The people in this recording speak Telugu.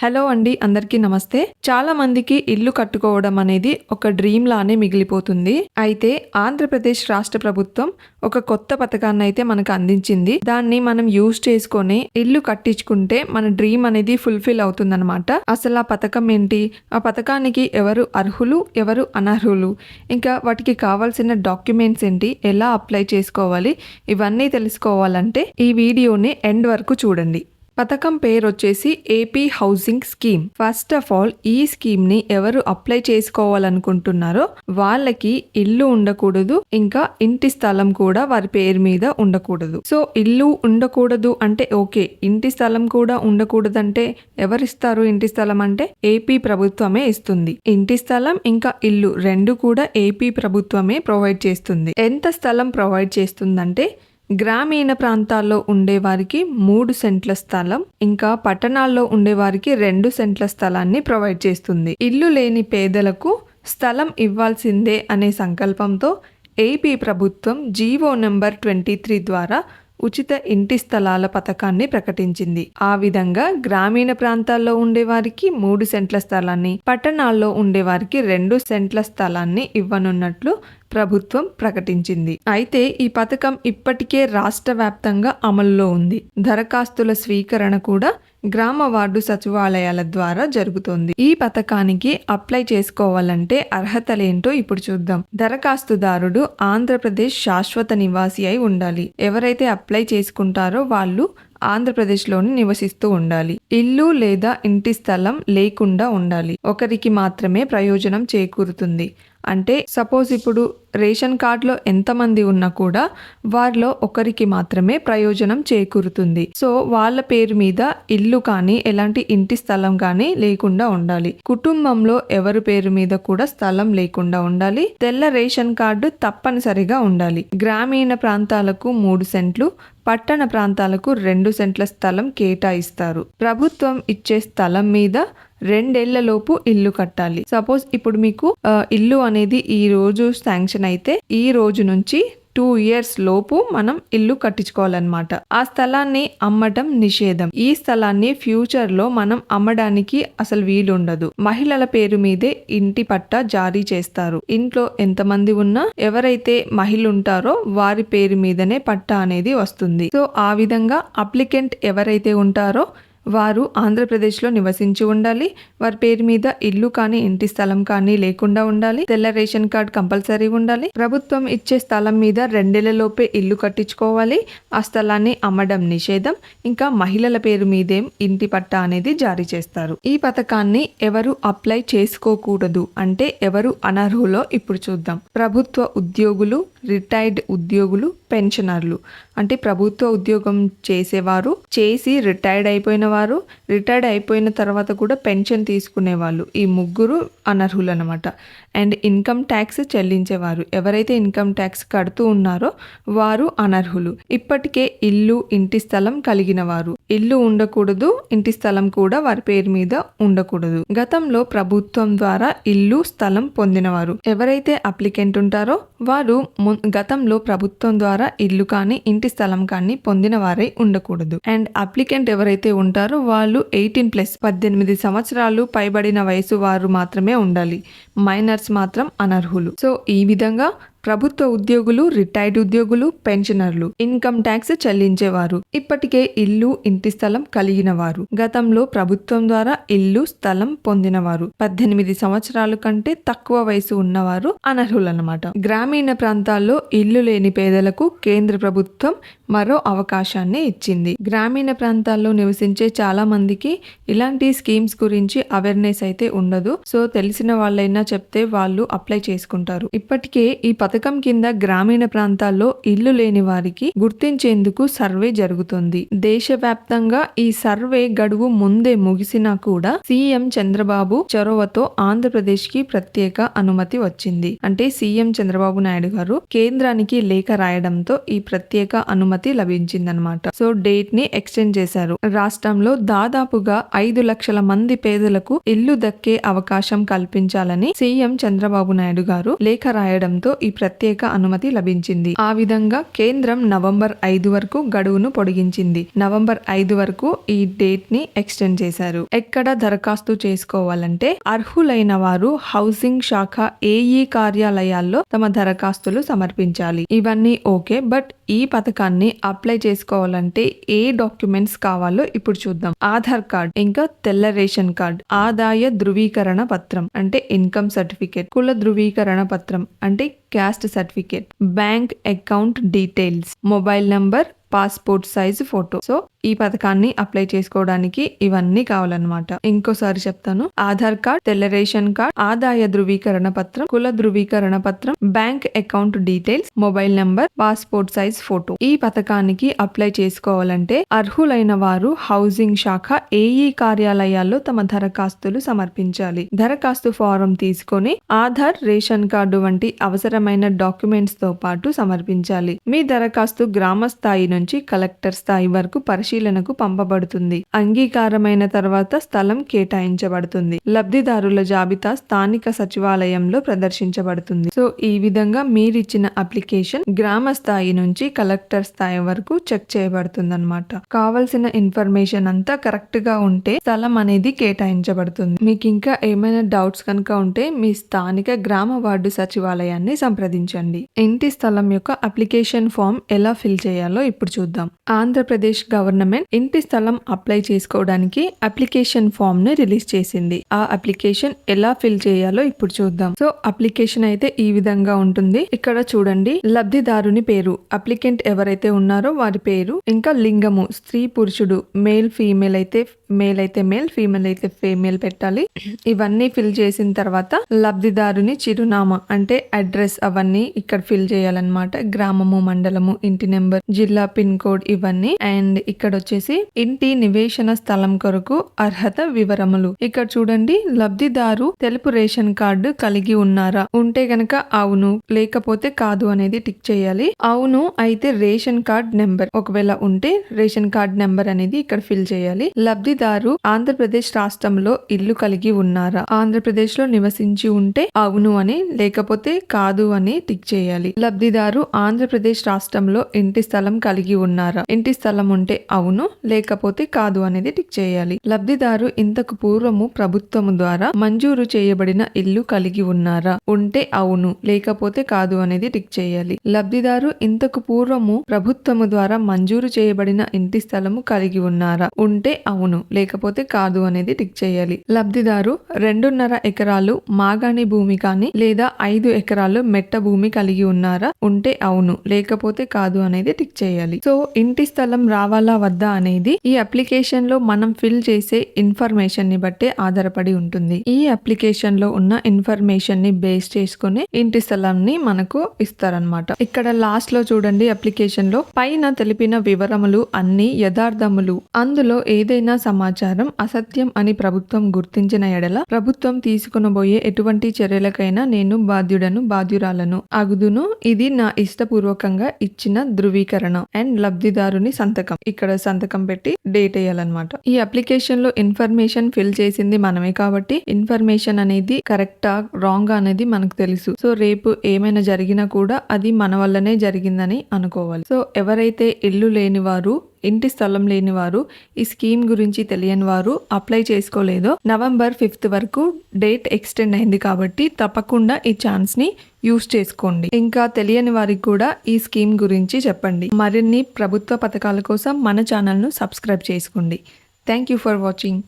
హలో అండి అందరికీ నమస్తే. చాలా మందికి ఇల్లు కట్టుకోవడం అనేది ఒక డ్రీమ్ లానే మిగిలిపోతుంది. అయితే ఆంధ్రప్రదేశ్ రాష్ట్ర ప్రభుత్వం ఒక కొత్త పథకాన్ని అయితే మనకు అందించింది. దాన్ని మనం యూజ్ చేసుకొని ఇల్లు కట్టించుకుంటే మన డ్రీమ్ అనేది ఫుల్ఫిల్ అవుతుందన్నమాట. అసలు ఆ పథకం ఏంటి? ఆ పథకానికి ఎవరు అర్హులు ఎవరు అనర్హులు? ఇంకా వాటికి కావాల్సిన డాక్యుమెంట్స్ ఏంటి? ఎలా అప్లై చేసుకోవాలి? ఇవన్నీ తెలుసుకోవాలంటే ఈ వీడియోని ఎండ్ వరకు చూడండి. పథకం పేరు వచ్చేసి AP housing scheme. First of all ఈ స్కీమ్ని ఎవరు అప్లై చేసుకోవాలనుకుంటున్నారో వాళ్ళకి ఇల్లు ఉండకూడదు ఇంకా ఇంటి స్థలం కూడా వారి పేరు మీద ఉండకూడదు. సో ఇల్లు ఉండకూడదు అంటే ఓకే. ఇంటి స్థలం కూడా ఉండకూడదంటే ఎవరిస్తారు ఇంటి స్థలం అంటే? ఏపీ ప్రభుత్వమే ఇస్తుంది. ఇంటి స్థలం ఇంకా ఇల్లు రెండు కూడా ఏపీ ప్రభుత్వమే ప్రొవైడ్ చేస్తుంది. ఎంత స్థలం ప్రొవైడ్ చేస్తుందంటే గ్రామీణ ప్రాంతాల్లో ఉండేవారికి మూడు సెంట్ల స్థలం ఇంకా పట్టణాల్లో ఉండేవారికి రెండు సెంట్ల స్థలాన్ని ప్రొవైడ్ చేస్తుంది. ఇల్లు లేని పేదలకు స్థలం ఇవ్వాల్సిందే అనే సంకల్పంతో ఏపీ ప్రభుత్వం జీవో నెంబర్ ట్వంటీ త్రీ ద్వారా ఉచిత ఇంటి స్థలాల పథకాన్ని ప్రకటించింది. ఆ విధంగా గ్రామీణ ప్రాంతాల్లో ఉండేవారికి మూడు సెంట్ల స్థలాన్ని పట్టణాల్లో ఉండేవారికి రెండు సెంట్ల స్థలాన్ని ఇవ్వనున్నట్లు ప్రభుత్వం ప్రకటించింది. అయితే ఈ పథకం ఇప్పటికే రాష్ట్ర వ్యాప్తంగా అమల్లో ఉంది. దరఖాస్తుల స్వీకరణ కూడా గ్రామ వార్డు సచివాలయాల ద్వారా జరుగుతోంది. ఈ పథకానికి అప్లై చేసుకోవాలంటే అర్హతలేంటో ఇప్పుడు చూద్దాం. దరఖాస్తుదారుడు ఆంధ్రప్రదేశ్ శాశ్వత నివాసి అయి ఉండాలి. ఎవరైతే అప్లై చేసుకుంటారో వాళ్ళు ఆంధ్రప్రదేశ్లోని నివసిస్తూ ఉండాలి. ఇల్లు లేదా ఇంటి స్థలం లేకుండా ఉండాలి. ఒకరికి మాత్రమే ప్రయోజనం చేకూరుతుంది. అంటే సపోజ్ ఇప్పుడు రేషన్ కార్డులో ఎంతమంది ఉన్నా కూడా వారిలో ఒకరికి మాత్రమే ప్రయోజనం చేకూరుతుంది. సో వాళ్ళ పేరు మీద ఇల్లు కానీ ఎలాంటి ఇంటి స్థలం కానీ లేకుండా ఉండాలి. కుటుంబంలో ఎవరి పేరు మీద కూడా స్థలం లేకుండా ఉండాలి. తెల్ల రేషన్ కార్డు తప్పనిసరిగా ఉండాలి. గ్రామీణ ప్రాంతాలకు మూడు సెంట్లు పట్టణ ప్రాంతాలకు రెండు సెంట్ల స్థలం కేటాయిస్తారు. ప్రభుత్వం ఇచ్చే స్థలం మీద రెండేళ్ళలోపు ఇల్లు కట్టాలి. సపోజ్ ఇప్పుడు మీకు ఇల్లు అనేది ఈ రోజు శాంక్షన్ అయితే ఈ రోజు నుంచి టూ ఇయర్స్ లోపు మనం ఇల్లు కట్టించుకోవాలన్నమాట. ఆ స్థలాన్ని అమ్మటం నిషేధం. ఈ స్థలాన్ని ఫ్యూచర్లో మనం అమ్మడానికి అసలు వీలుండదు. మహిళల పేరు మీదే ఇంటి పట్టా జారీ చేస్తారు. ఇంట్లో ఎంతమంది ఉన్నా ఎవరైతే మహిళ ఉంటారో వారి పేరు మీదనే పట్టా అనేది వస్తుంది. సో ఆ విధంగా అప్లికెంట్ ఎవరైతే ఉంటారో వారు ఆంధ్రప్రదేశ్లో నివసించి ఉండాలి. వారి పేరు మీద ఇల్లు కానీ ఇంటి స్థలం కానీ లేకుండా ఉండాలి. తెల్ల రేషన్ కార్డ్ కంపల్సరీ ఉండాలి. ప్రభుత్వం ఇచ్చే స్థలం మీద రెండేళ్ళలోపే ఇల్లు కట్టించుకోవాలి. ఆ స్థలాన్ని అమ్మడం నిషేధం. ఇంకా మహిళల పేరు మీదేం ఇంటి పట్టా అనేది జారీ చేస్తారు. ఈ పథకాన్ని ఎవరు అప్లై చేసుకోకూడదు అంటే ఎవరు అనర్హులో ఇప్పుడు చూద్దాం. ప్రభుత్వ ఉద్యోగులు రిటైర్డ్ ఉద్యోగులు పెన్షనర్లు. అంటే ప్రభుత్వ ఉద్యోగం చేసేవారు చేసి రిటైర్డ్ అయిపోయిన వారు రిటైర్డ్ అయిపోయిన తర్వాత కూడా పెన్షన్ తీసుకునే వాళ్ళు ఈ ముగ్గురు అనర్హులు అనమాట అండ్ ఇన్కమ్ ట్యాక్స్ చెల్లించేవారు. ఎవరైతే ఇన్కమ్ ట్యాక్స్ కడుతూ ఉన్నారో వారు అనర్హులు. ఇప్పటికే ఇల్లు ఇంటి స్థలం కలిగిన వారు. ఇల్లు ఉండకూడదు ఇంటి స్థలం కూడా వారి పేరు మీద ఉండకూడదు. గతంలో ప్రభుత్వం ద్వారా ఇల్లు స్థలం పొందినవారు. ఎవరైతే అప్లికెంట్ ఉంటారో వారు గతంలో ప్రభుత్వం ద్వారా ఇల్లు కానీ ఇంటి స్థలం కానీ పొందిన వారై ఉండకూడదు. అండ్ అప్లికెంట్ ఎవరైతే ఉంటారో వాళ్ళు ఎయిటీన్ ప్లస్ పద్దెనిమిది సంవత్సరాలు పైబడిన వయసు వారు మాత్రమే ఉండాలి. మైనర్స్ మాత్రం అనర్హులు. సో ఈ విధంగా ప్రభుత్వ ఉద్యోగులు రిటైర్డ్ ఉద్యోగులు పెన్షనర్లు. ఇన్కమ్ ట్యాక్స్ చెల్లించేవారు. ఇప్పటికే ఇల్లు ఇంటి స్థలం కలిగిన వారు గతంలో ప్రభుత్వం ద్వారా ఇల్లు స్థలం పొందినవారు. పద్దెనిమిది సంవత్సరాల కంటే తక్కువ వయసు ఉన్నవారు అనర్హులన్నమాట. గ్రామీణ ప్రాంతాల్లో ఇల్లు లేని పేదలకు కేంద్ర ప్రభుత్వం మరో అవకాశాన్ని ఇచ్చింది. గ్రామీణ ప్రాంతాల్లో నివసించే చాలా మందికి ఇలాంటి స్కీమ్స్ గురించి అవేర్నెస్ అయితే ఉండదు. సో తెలిసిన వాళ్ళైనా చెప్తే వాళ్ళు అప్లై చేసుకుంటారు. ఇప్పటికే ఈ పథకం పథకం కింద గ్రామీణ ప్రాంతాల్లో ఇల్లు లేని వారికి గుర్తించేందుకు సర్వే జరుగుతుంది. దేశవ్యాప్తంగా ఈ సర్వే గడువు ముందే ముగిసినా కూడా సీఎం చంద్రబాబు చొరవతో ఆంధ్రప్రదేశ్కి ప్రత్యేక అనుమతి వచ్చింది. అంటే సీఎం చంద్రబాబు నాయుడు గారు కేంద్రానికి లేఖ రాయడంతో ఈ ప్రత్యేక అనుమతి లభించిందనమాట సో డేట్ని ఎక్స్టెండ్ చేశారు. రాష్ట్రంలో దాదాపుగా ఐదు లక్షల మంది పేదలకు ఇల్లు దక్కే అవకాశం కల్పించాలని సీఎం చంద్రబాబు నాయుడు గారు లేఖ రాయడంతో ఈ ప్రత్యేక అనుమతి లభించింది. ఆ విధంగా కేంద్రం నవంబర్ ఐదు వరకు గడువును పొడిగించింది. నవంబర్ ఐదు వరకు ఈ డేట్ని ఎక్స్టెండ్ చేశారు. ఎక్కడ దరఖాస్తు చేసుకోవాలంటే అర్హులైన వారు హౌసింగ్ శాఖ ఏఈ కార్యాలయాల్లో తమ దరఖాస్తులు సమర్పించాలి. ఇవన్నీ ఓకే బట్ ఈ పథకాన్ని అప్లై చేసుకోవాలంటే ఏ డాక్యుమెంట్స్ కావాలో ఇప్పుడు చూద్దాం. ఆధార్ కార్డ్ ఇంకా తెల్ల రేషన్ కార్డ్ ఆదాయ ధృవీకరణ పత్రం అంటే ఇన్కమ్ సర్టిఫికేట్ కుల ధృవీకరణ పత్రం అంటే caste certificate bank account details mobile number passport size photo. So ఈ పథకాన్ని అప్లై చేసుకోవడానికి ఇవన్నీ కావాలన్నమాట. ఇంకోసారి చెప్తాను. ఆధార్ కార్డ్ తెల్ల రేషన్ కార్డ్ ఆదాయ ధృవీకరణ పత్రం కుల ధృవీకరణ పత్రం bank account details mobile number passport size photo. ఈ పథకానికి అప్లై చేసుకోవాలంటే అర్హులైన వారు హౌసింగ్ శాఖ ఏఈ కార్యాలయాల్లో తమ దరఖాస్తులు సమర్పించాలి. దరఖాస్తు ఫారం తీసుకొని ఆధార్ రేషన్ కార్డు వంటి అవసరమైన డాక్యుమెంట్స్తో పాటు సమర్పించాలి. మీ దరఖాస్తు గ్రామ స్థాయి నుంచి కలెక్టర్ స్థాయి వరకు పరిశీలనకు పంపబడుతుంది. అంగీకారమైన తర్వాత స్థలం కేటాయించబడుతుంది. లబ్ధిదారుల జాబితా స్థానిక సచివాలయంలో ప్రదర్శించబడుతుంది. సో ఈ విధంగా మీరిచ్చిన అప్లికేషన్ గ్రామ స్థాయి నుంచి కలెక్టర్ స్థాయి వరకు చెక్ చేయబడుతుంది అనమాట కావలసిన ఇన్ఫర్మేషన్ అంతా కరెక్ట్గా ఉంటే స్థలం అనేది కేటాయించబడుతుంది. మీకు ఇంకా ఏమైనా డౌట్స్ కనుక ఉంటే మీ స్థానిక గ్రామ వార్డు సచివాలయాన్ని సంప్రదించండి. ఇంటి స్థలం యొక్క అప్లికేషన్ ఫామ్ ఎలా ఫిల్ చేయాలో ఇప్పుడు చూద్దాం. ఆంధ్రప్రదేశ్ గవర్నమెంట్ ఇంటి స్థలం అప్లై చేసుకోవడానికి అప్లికేషన్ ఫామ్ని రిలీజ్ చేసింది. ఆ అప్లికేషన్ ఎలా ఫిల్ చేయాలో ఇప్పుడు చూద్దాం. సో అప్లికేషన్ అయితే ఈ విధంగా ఉంటుంది. ఇక్కడ చూడండి లబ్ధిదారుని పేరు అప్లికెంట్ ఎవరైతే ఉన్నారో వారి పేరు ఇంకా లింగము స్త్రీ పురుషుడు మేల్ ఫీమేల్ అయితే మేల్ అయితే మేల్ ఫీమేల్ అయితే ఫీమేల్ పెట్టాలి. ఇవన్నీ ఫిల్ చేసిన తర్వాత లబ్ధిదారుని చిరునామా అంటే అడ్రస్ అవన్నీ ఇక్కడ ఫిల్ చేయాలన్నమాట. గ్రామము మండలము ఇంటి నెంబర్ జిల్లా పిన్ కోడ్ ఇవన్నీ. అండ్ ఇక్కడ వచ్చేసి ఇంటి నివేశన స్థలం కొరకు అర్హత వివరములు. ఇక్కడ చూడండి లబ్ధిదారు తెలుపు రేషన్ కార్డు కలిగి ఉన్నారా? ఉంటే గనక అవును లేకపోతే కాదు అనేది టిక్ చేయాలి. అవును అయితే రేషన్ కార్డ్ నెంబర్ ఒకవేళ ఉంటే రేషన్ కార్డ్ నెంబర్ అనేది ఇక్కడ ఫిల్ చేయాలి. లబ్ధి లబ్ధిదారు ఆంధ్రప్రదేశ్ రాష్ట్రంలో ఇల్లు కలిగి ఉన్నారా? ఆంధ్రప్రదేశ్లో నివసించి ఉంటే అవును అని లేకపోతే కాదు అని టిక్ చేయాలి. లబ్ధిదారు ఆంధ్రప్రదేశ్ రాష్ట్రంలో ఇంటి స్థలం కలిగి ఉన్నారా? ఇంటి స్థలం ఉంటే అవును లేకపోతే కాదు అనేది టిక్ చేయాలి. లబ్ధిదారు ఇంతకు పూర్వము ప్రభుత్వము ద్వారా మంజూరు చేయబడిన ఇల్లు కలిగి ఉన్నారా? ఉంటే అవును లేకపోతే కాదు అనేది టిక్ చేయాలి. లబ్ధిదారు ఇంతకు పూర్వము ప్రభుత్వము ద్వారా మంజూరు చేయబడిన ఇంటి స్థలము కలిగి ఉన్నారా? ఉంటే అవును లేకపోతే కాదు అనేది టిక్ చేయాలి. లబ్ధిదారు రెండున్నర ఎకరాలు మాగాణి భూమి కానీ లేదా ఐదు ఎకరాలు మెట్ట భూమి కలిగి ఉన్నారా? ఉంటే అవును లేకపోతే కాదు అనేది టిక్ చేయాలి. సో ఇంటి స్థలం రావాలా వద్దా అనేది ఈ అప్లికేషన్లో మనం ఫిల్ చేసే ఇన్ఫర్మేషన్ని బట్టే ఆధారపడి ఉంటుంది. ఈ అప్లికేషన్లో ఉన్న ఇన్ఫర్మేషన్ని బేస్ చేసుకుని ఇంటి స్థలాన్ని మనకు ఇస్తారనమాట ఇక్కడ లాస్ట్లో చూడండి అప్లికేషన్లో పైన తెలిపిన వివరములు అన్ని యథార్థములు. అందులో ఏదైనా సమాచారం అసత్యం అని ప్రభుత్వం గుర్తించిన ఎడల ప్రభుత్వం తీసుకునబోయే ఎటువంటి చర్యలకైనా నేను బాధ్యుడను బాధ్యురాలను అగుదును. ఇది నా ఇష్టపూర్వకంగా ఇచ్చిన ధృవీకరణ అండ్ లబ్ధిదారుని సంతకం. ఇక్కడ సంతకం పెట్టి డేట్ వేయాలన్నమాట. ఈ అప్లికేషన్లో ఇన్ఫర్మేషన్ ఫిల్ చేసింది మనమే కాబట్టి ఇన్ఫర్మేషన్ అనేది కరెక్టా రాంగ్ అనేది మనకు తెలుసు. సో రేపు ఏమైనా జరిగినా కూడా అది మన వల్లనే జరిగిందని అనుకోవాలి. సో ఎవరైతే ఇల్లు లేని వారు ఇంటి స్థలం లేని వారు ఈ స్కీమ్ గురించి తెలియని వారు అప్లై చేసుకోలేదో. నవంబర్ ఫిఫ్త్ వరకు డేట్ ఎక్స్టెండ్ అయింది కాబట్టి తప్పకుండా ఈ ఛాన్స్ని యూస్ చేసుకోండి. ఇంకా తెలియని వారికి కూడా ఈ స్కీమ్ గురించి చెప్పండి. మరిన్ని ప్రభుత్వ పథకాల కోసం మన ఛానల్ను సబ్స్క్రైబ్ చేసుకోండి. Thank you for watching.